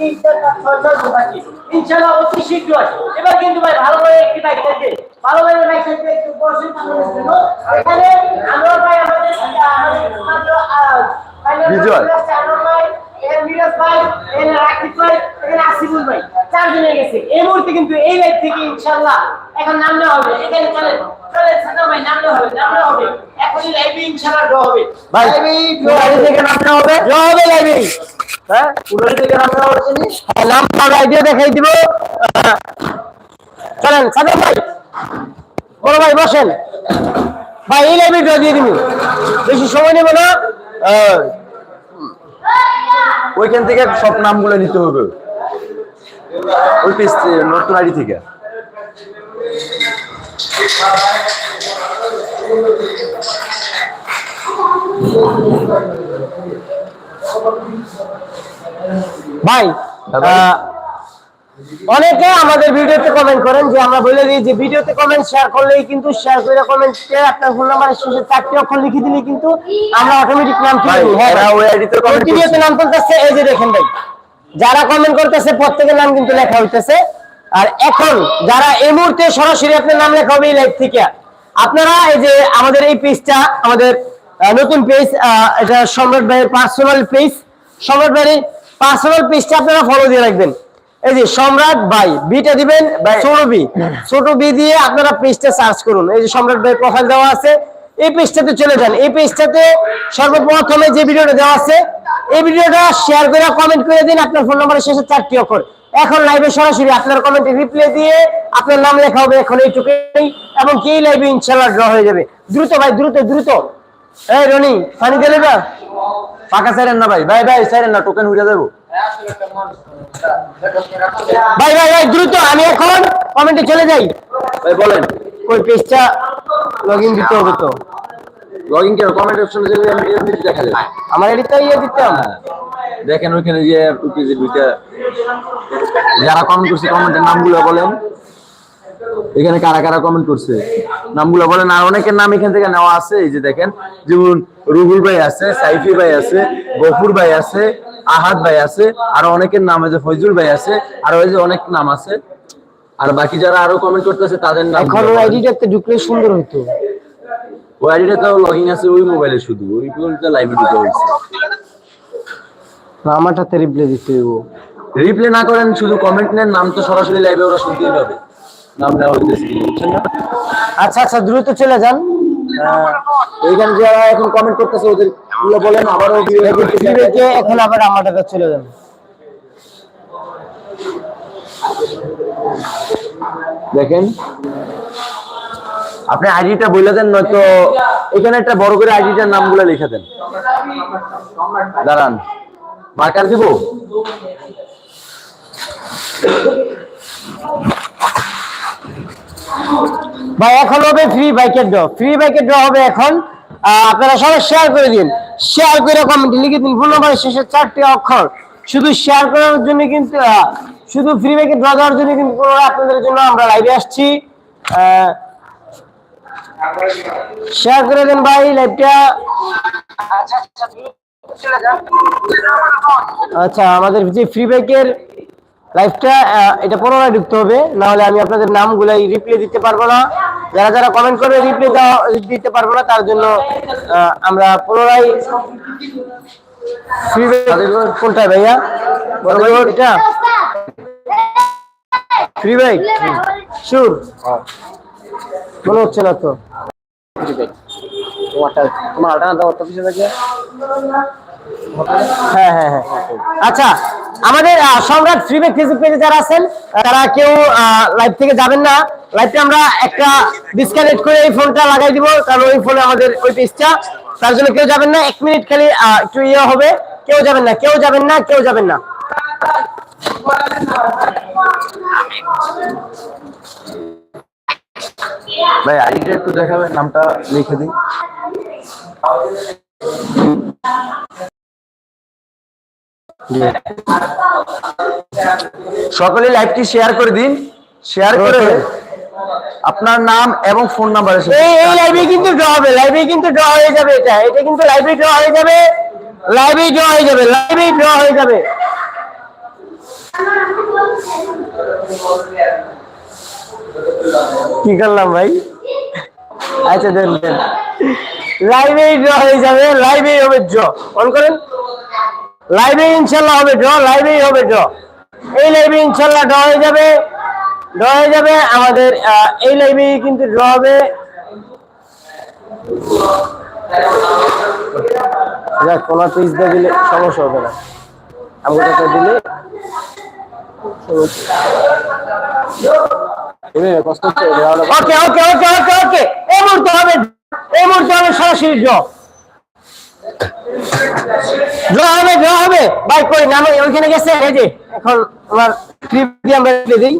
তিন চার পাঁচ ছয় ছয় পাচ্ছি ইনশাল্লাহ অতি শীঘ্রই। এবার কিন্তু ভাই ভালো করে একটি বাইক থাকবে ভালো করে বাইক থাকবে একটু বসেন আপনাদের জন্য এখানে আনোয়ার ভাই আমাদের বিজয়। আনোয়ার ভাই এখানে মিরাজ ভাই এখানে রাকিব ভাই এখানে আসিফুল ভাই। চারজন হয়ে গেছে। এই মুহূর্তে কিন্তু এই লাইভ থেকে ইনশাল্লাহ এখন নাম নেওয়া হবে। এখানে চলে চলে ভাই নাম নেওয়া হবে নাম নেওয়া হবে। লাইভে ইনশাল্লাহ ড্র হবে। ভাই থেকে নামতে হবে। ড্র হবে লাইভে হ্যাঁ? থেকে নামতে হবে আইডিয়া দেখাই দিব। চলেন সাদা ভাই। বড় ভাই বসেন। ভাই এই লাইভে ড্র দিয়ে দিবি। বেশি সময় নেব না। ওইখান থেকে সব নামগুলো নিতে হবে। ওই পেজ নতুন আইডি থেকে ভাই হ্যাঁ ভাই। অনেকে আমাদের ভিডিওতে কমেন্ট করেন যে আমরা বলে দিই যে ভিডিওতে কমেন্ট শেয়ার করলেই কিন্তু শেয়ার করে কমেন্টে আপনার ফোন নাম্বারের শেষে চারটি অক্ষর লিখে দিলে কিন্তু আমরা অটোমেটিক নাম তুলে দিই হ্যাঁ ভিডিওতে নাম তুলতেছে এই যে দেখেন ভাই যারা কমেন্ট করতেছে প্রত্যেকের নাম কিন্তু লেখা হইতেছে। আর এখন যারা এই মুহূর্তে সরাসরি আপনার নাম লেখা হবে এই লাইভ থেকে আপনারা এই যে আমাদের এই পেজটা আমাদের নতুন পেজ এটা সম্রাট ভাইয়ের পার্সোনাল পেজ সম্রাট ভাইয়ের পার্সোনাল পেজটা আপনারা ফলো দিয়ে রাখবেন। এই যে সম্রাট ভাই বিটা দিবেন ছোট বি ছোট বি দিয়ে আপনারা পেজটা সার্চ করুন। এই যে সম্রাট ভাই প্রোফাইল দেওয়া আছে এই পেজটাতে চলে যান। এই পেজটাতে সর্বপ্রথমে যে ভিডিওটা দেওয়া আছে এই ভিডিওটা শেয়ার করে কমেন্ট করে দিন। আপনার ফোন নাম্বারের শেষে চারটি অক্ষর। এখন লাইভে সরাসরি আপনার কমেন্টে রিপ্লাই দিয়ে আপনার নাম লেখা হবে এখন এইটুকুই। এবং কি লাইভে ইনশাল্লাহ ড্র হয়ে যাবে। দ্রুত ভাই দ্রুত দ্রুত। এই রনি পানি দিয়ে দেবা? পাকা সাইরেন না ভাই। ভাই ভাই সাইরেন না টোকেন উড়ে যাব ভাই ভাই ভাই দ্রুত আমি এখন কমেন্টে চলে যাই। ভাই বলেন। ওই পেজটা লগ ইন দিতে হবে তো। লগইন কেন কমেন্ট অপশনে গেলে আমি এমনি দেখা যায় আমার এডিটটা ইয়ে দিতাম হ্যাঁ। দেখেন ওইখানে যে পেজে দুইটা যারা কমেন্ট করছে কমেন্টের নামগুলো বলেন। এখানে কারা কারা কমেন্ট করছে? নামগুলো বলেন। আর অনেকের নাম এখান থেকে নেওয়া আছে এই যে দেখেন যেমন রুবুল ভাই আছে সাইফি ভাই আছে গফুর ভাই আছে আহাদ ভাই আছে আর অনেকের নাম আছে ফজলুল ভাই আছে আর ওই যে অনেক নাম আছে। আর বাকি যারা আরও কমেন্ট করতেছে তাদের নাম এখন ওই আইডিটাতে ঢুকলে সুন্দর হতো ওই আইডিটা তো লগইন আছে ওই মোবাইলে শুধু। ওই গুলোতে লাইভে ঢুকে হয়েছে আমারটাতে রিপ্লাই দিতে হইব। রিপ্লে না করেন শুধু কমেন্ট নেন নাম তো সরাসরি লাইভে ওরা শুনতেই পাবে। নাম নেওয়া হইতেছে আচ্ছা আচ্ছা দ্রুত চলে যান। এইখানে যারা এখন কমেন্ট করতেছে ওদেরগুলো বলেন আবারও বিবেকে এখন আবার আমারটাতে চলে যান। দেখেন। আপনি আইডিটা বলে দেন নয়তো এখানে একটা বড় করে আইডিটার নামগুলো লিখে দেন। দাঁড়ান। মার্কার দিব? ভাই, এখন হবে ফ্রি বাইকের ড্র ফ্রি বাইকের ড্র হবে এখন আপনারা সবাই শেয়ার করে দিন। শেয়ার করে কমেন্টে লিখে দিন ফোন নাম্বারের শেষে চারটি অক্ষর। শুধু শেয়ার করার জন্য কিন্তু শুধু ফ্রি বাইকের ড্র দেওয়ার জন্য কিন্তু আপনাদের জন্য আমরা লাইভে আসছি। শেয়ার করে দেন ভাই লাইভটা আচ্ছা আমাদের যে ফ্রি বাইকের লাইভটা এটা পুনরায় ঢুকতে হবে না হলে আমি আপনাদের নামগুলাই রিপ্লে দিতে পারব না। যারা যারা কমেন্ট করবে রিপ্লে দেওয়া দিতে পারব না তার জন্য আমরা পুনরায় ফ্রি কোনটা ভাইয়া? এটা? ফ্রি বাইক মনে হচ্ছে না তো। তোমার আলটা দাও তো পিছনে হ্যাঁ হ্যাঁ হ্যাঁ। আচ্ছা আমাদের সম্রাট ফ্রি ফেসবুক পেজে যারা আছেন তারা কেউ লাইভ থেকে যাবেন না। লাইভটা আমরা একটা ডিসকানেক্ট করে এই ফোনটা লাগাই দিব, কারণ ওই ফোনে আমাদের ওই পেজটা তার জন্য কেউ যাবেন না, এক মিনিট খালি একটু ইয়ে হবে। কেউ যাবেন না, কেউ যাবেন না, কেউ যাবেন না। ভাই, আইডিটা একটু দেখাবেন, নামটা লিখে দিন। সকলে লাইভটি শেয়ার করে দিন। শেয়ার করে আপনার নাম এবং ফোন নাম্বার এই এই লাইভে কিন্তু ড্র হবে লাইভে কিন্তু ড্র হয়ে যাবে এটা। এটা কিন্তু লাইভে ড্র হয়ে যাবে। লাইভে ড্র হয়ে যাবে লাইভে ড্র হয়ে যাবে। কি করলাম ভাই? আচ্ছা দেন দেন। লাইভে ড্র হয়ে যাবে লাইভে হবে ড্র অন করেন। লাইভে ইনশাল্লাহ হবে ড্র লাইভে হবে ড্র এই লাইভে ইনশাল্লাহ ড্র হয়ে যাবে ড্র হয়ে যাবে। আমাদের এই লাইভে কিন্তু ড্র হবে। দিয়ে দিলে সমস্যা হবে না। হবে সরাসরি ড্র হবে ড্র হবে। ভাই কই নাম ওইখানে গেছে। এই যে, এখন আমার দিয়ে আমরা রেখে দিই